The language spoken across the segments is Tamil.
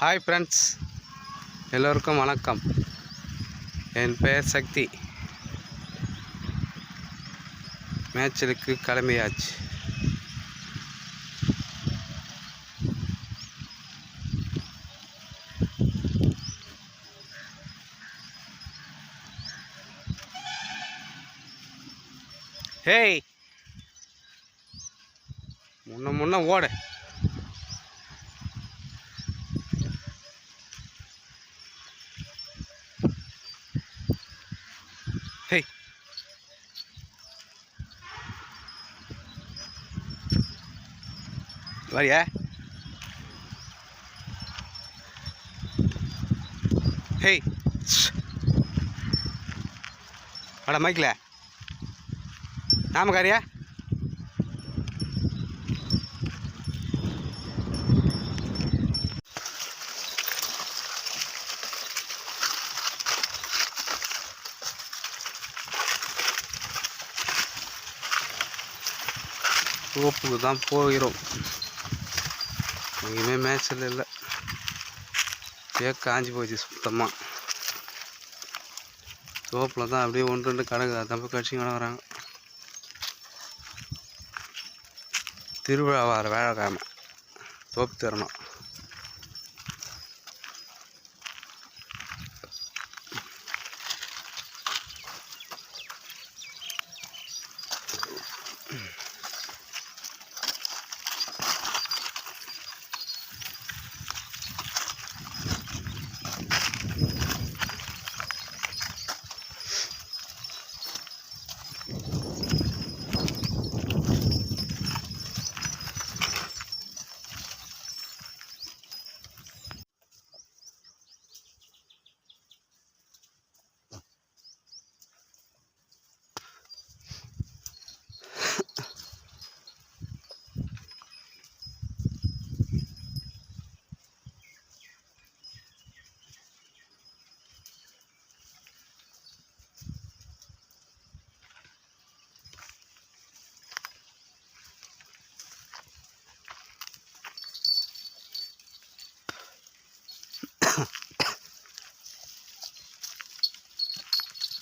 ஹாய் ஃப்ரெண்ட்ஸ் எல்லோருக்கும் வணக்கம். என் பெயர் சக்தி. மேட்சலுக்கு கிளம்பியாச்சு. ஹேய் முன்ன முன்ன ஓடு. ஹேய் வரியா ஹேய் அட மைக்கில் நாமக்காரியா தோப்புக்கு தான் போகிறோம். எங்கேயுமே மேய்ச்சல் இல்லை. ஏ காஞ்சி போச்சு சுத்தமாக சோப்பில் தான் அப்படியே ஒன்று ரெண்டு கிடக்குது அதான் போய் கட்சி கிடக்குறாங்க திருவிழா வர வேலைக்கிழமை. தோப்பு தரணும்.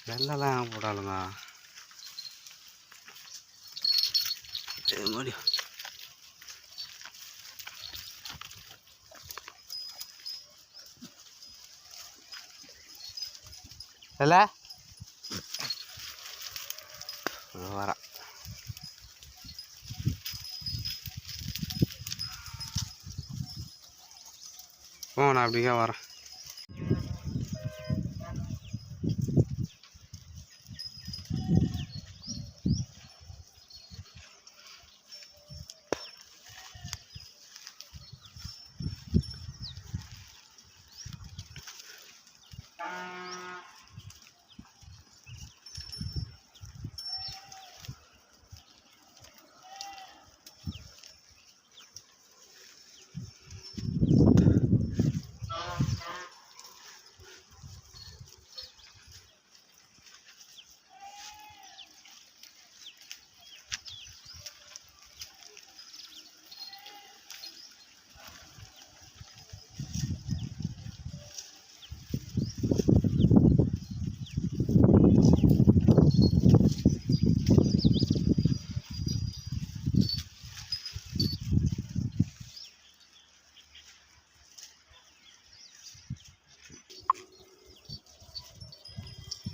வெள்ளெல்லாம் போடாலுங்க முடியும் இல்லை வர போ நான் அப்படியே வரேன்.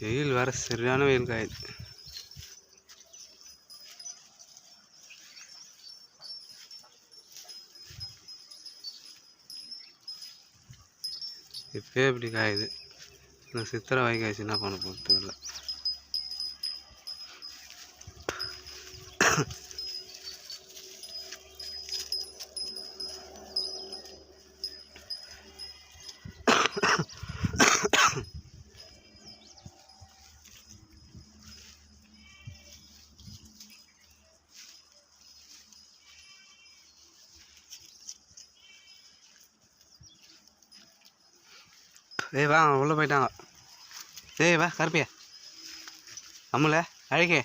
வெயில் வேற சரியான வெயில் காயுது இப்பயே இப்படி காயுது. இந்த சித்திரை வைகாய்ச்சி என்ன பண்ண போகிறது இல்லை டேய் வா உள்ளே போயிட்டாங்க டேய் வா கருப்பியா. அம்முல அழகே.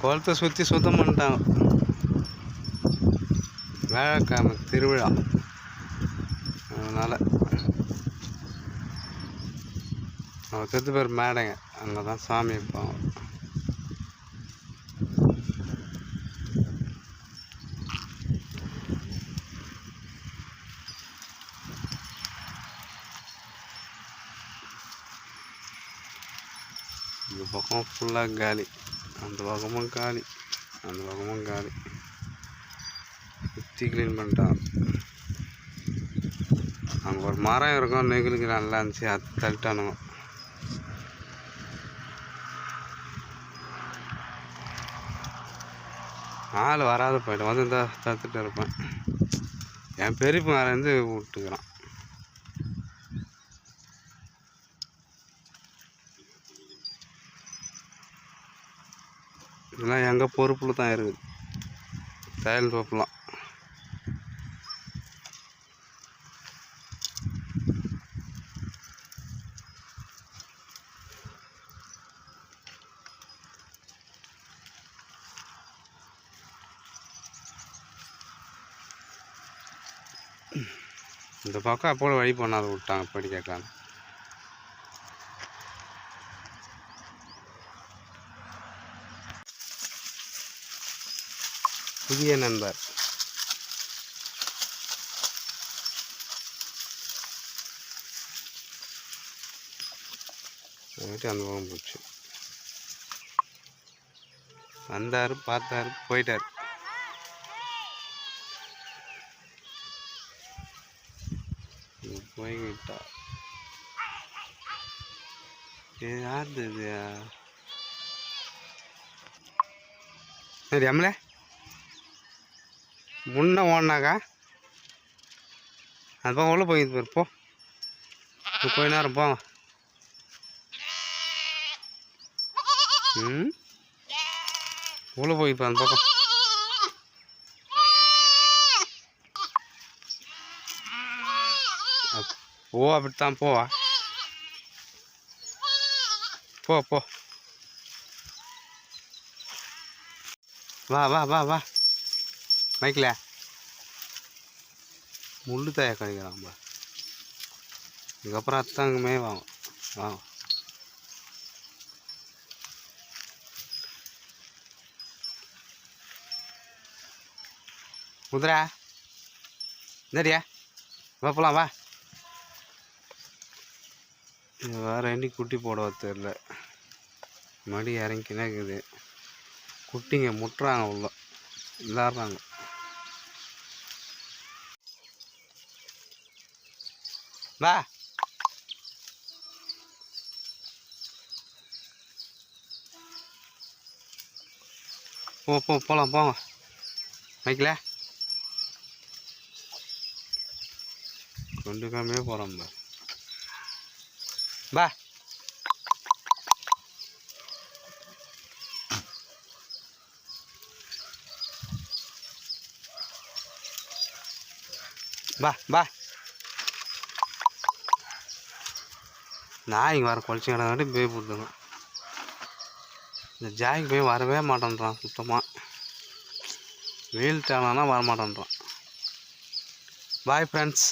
குளத்தை சுற்றி சுத்தம் பண்ணிட்டாங்க. வேலைக்கிழமை திருவிழா. அதனால் அவன் செத்து பேர் மேடைங்க. அங்கே தான் சாமி வைப்பாங்க. இந்த பக்கம் ஃபுல்லாக காலி அந்த பக்கமும் காலி அந்த பக்கமும் காலி சுற்றி க்ளீன் பண்ணிட்டான். அங்கே ஒரு மரம் இருக்கும் நெகிழுக்கு நல்லா இருந்துச்சு அது தள்ளிட்டானுங்க ஆள் வராத போயிட்டு வந்து இந்த தத்துட்டு இருப்பேன். என் பெரிய மரம் இருந்து விட்டுக்கிறான். இதெல்லாம் எங்கள் பொறுப்பில் தான் இருக்குது தையல் தோப்புலாம் இந்த பக்கம் அப்போ வழி பண்ணாத விட்டாங்க படி கேட்கலான்னு புதிய நண்பர். போயிட்டு அந்த பக்கம் போச்சு. வந்தார் பார்த்தாரு போயிட்டார். போய்கிட்டா யார் யாருது இது? சரி அம்மலே முன்ன ஓடினாக்கா அது போக உள்ள போய் பாரு கொஞ்ச நேரம் போங்க. ம்? உள்ள போய் அந்த பக்கம். ஓ போ அப்படித்தான் போவா. போ போ. வா வா வா வா. மைக்கில். முள்ளு தாய கழிக்கிறான் பா இதுக்கப்புறம் அத்தாங்கமே வாங்க வாங்க குதிரா சரியா வா போகலாம் வா. இது வேறு எண்ணி குட்டி போட தெரில. மடி இறங்கினே இருக்குது. குட்டிங்க முட்டுறாங்க உள்ள. விளாட்றாங்க. வா. போ போ போகலாம் போங்க. மைக்கில் கொண்டுக்காமே போகிறோம் வா. வா வா. நாய்ங்க வர குழச்சி கிடக்காட்டி போய் போட்டுங்க இந்த ஜாய்க்கு போய் வரவே மாட்டேன்றான் சுத்தமாக வெயில் டைம்னா வர மாட்டேன்றான் பாய் ஃப்ரெண்ட்ஸ்